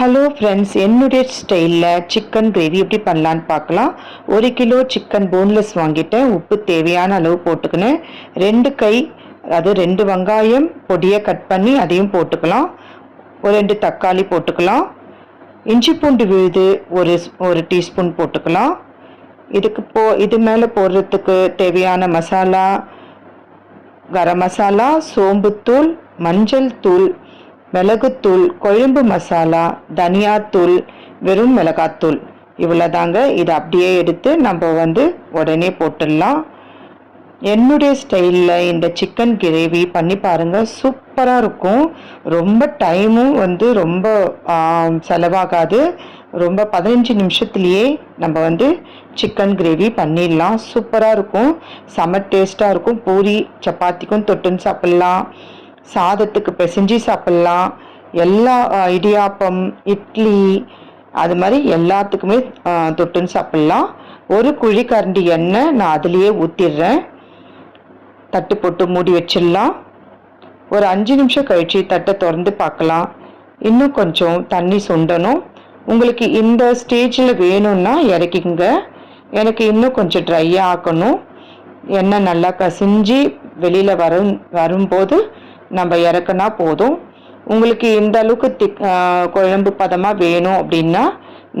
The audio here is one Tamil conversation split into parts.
ஹலோ ஃப்ரெண்ட்ஸ் என்னுடைய ஸ்டைலில் சிக்கன் கிரேவி எப்படி பண்ணலான்னு பார்க்கலாம். ஒரு கிலோ சிக்கன் போன்லெஸ் வாங்கிட்டேன். உப்பு தேவையான அளவு போட்டுக்கினேன் ரெண்டு கை அது ரெண்டு வெங்காயம் பொடியை கட் பண்ணி அதையும் போட்டுக்கலாம். ஒரு ரெண்டு தக்காளி போட்டுக்கலாம். இஞ்சி பூண்டு விழுது ஒரு ஒரு டீஸ்பூன் போட்டுக்கலாம். இதுக்கு போ இது மேலே போடுறதுக்கு தேவையான மசாலா கரம் மசாலா சோம்புத்தூள் மஞ்சள் தூள் மிளகுத்தூள் கொழும்பு மசாலா தனியாத்தூள் வெறும் மிளகாத்தூள். இவ்வளோதாங்க இதை அப்படியே எடுத்து நம்ம வந்து உடனே போட்டுடலாம். என்னுடைய ஸ்டைலில் இந்த சிக்கன் கிரேவி பண்ணி பாருங்கள் சூப்பராக இருக்கும். ரொம்ப டைமும் வந்து ரொம்ப செலவாகாது. ரொம்ப பதினஞ்சு நிமிஷத்துலேயே நம்ம வந்து சிக்கன் கிரேவி பண்ணிடலாம். சூப்பராக இருக்கும். செம டேஸ்ட்டாக இருக்கும். பூரி சப்பாத்திக்கும் தொட்டுன்னு சாப்பிட்லாம். சாதத்துக்கு பிசைஞ்சு சாப்பிட்லாம். எல்லா இடியாப்பம் இட்லி அது மாதிரி எல்லாத்துக்குமே தொட்டுன்னு சாப்பிட்லாம். ஒரு குழி கரண்டி எண்ணெய் நான் அதுலேயே ஊற்றிடுறேன் தட்டு போட்டு மூடி வச்சிடலாம். ஒரு அஞ்சு நிமிஷம் கழிச்சு தட்டை திறந்து பார்க்கலாம். இன்னும் கொஞ்சம் தண்ணி சுண்டணும். உங்களுக்கு இந்த ஸ்டேஜில் வேணும்னா இறக்கிங்க எனக்கு இன்னும் கொஞ்சம் ட்ரையாக ஆக்கணும் எண்ணெய் நல்லா கசிஞ்சு வெளியில் வரும் வரும்போது நம்ம இறக்குனா போதும். உங்களுக்கு இந்த அளவுக்கு திக் குழம்பு பதமாக வேணும் அப்படின்னா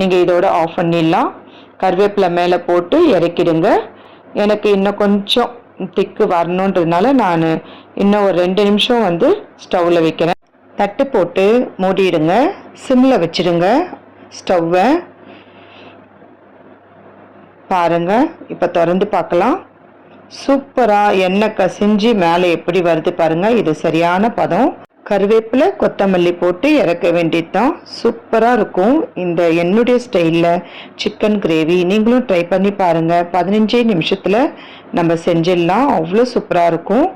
நீங்கள் இதோட ஆஃப் பண்ணிடலாம். கருவேப்பிலை மேலே போட்டு இறக்கிடுங்க. எனக்கு இன்னும் கொஞ்சம் திக்கு வரணுன்றதுனால நான் இன்னும் ஒரு ரெண்டு நிமிஷம் வந்து ஸ்டவ்வில் வைக்கிறேன். தட்டு போட்டு மூடிடுங்க. சிம்மில் வச்சுடுங்க. ஸ்டவ்வை. பாருங்கள் இப்போ திறந்து பார்க்கலாம். சூப்பராக எண்ணெய் கசிஞ்சு மேலே எப்படி வருது பாருங்க. இது சரியான பதம். கருவேப்பிலை கொத்தமல்லி போட்டு இறக்க வேண்டியது தான் சூப்பராக இருக்கும் இந்த என்னுடைய ஸ்டைலில் சிக்கன் கிரேவி. நீங்களும் ட்ரை பண்ணி பாருங்க. பதினஞ்சே நிமிஷத்தில் நம்ம செஞ்சிடலாம். அவ்வளோ சூப்பராக இருக்கும்.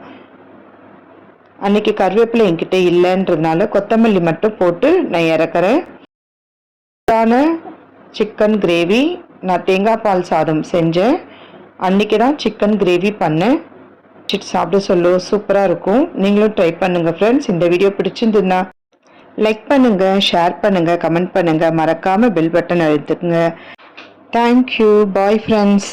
அன்னைக்கு கருவேப்பிலை என்கிட்ட இல்லைன்றதுனால கொத்தமல்லி மட்டும் போட்டு நான் இறக்குறேன். சூப்பரான சிக்கன் கிரேவி. நான் தேங்காய் பால் சாதம் செஞ்சேன். அன்றைக்கி தான் சிக்கன் கிரேவி பண்ணேன். சிட் சாப்பிட சொல்லு சூப்பராக இருக்கும். நீங்களும் ட்ரை பண்ணுங்கள் ஃப்ரெண்ட்ஸ் இந்த வீடியோ பிடிச்சிருந்துன்னா லைக் பண்ணுங்கள் ஷேர் பண்ணுங்கள் கமெண்ட் பண்ணுங்கள் மறக்காமல் பெல் பட்டன் அழுத்துக்குங்க தேங்க்யூ பாய் ஃப்ரெண்ட்ஸ்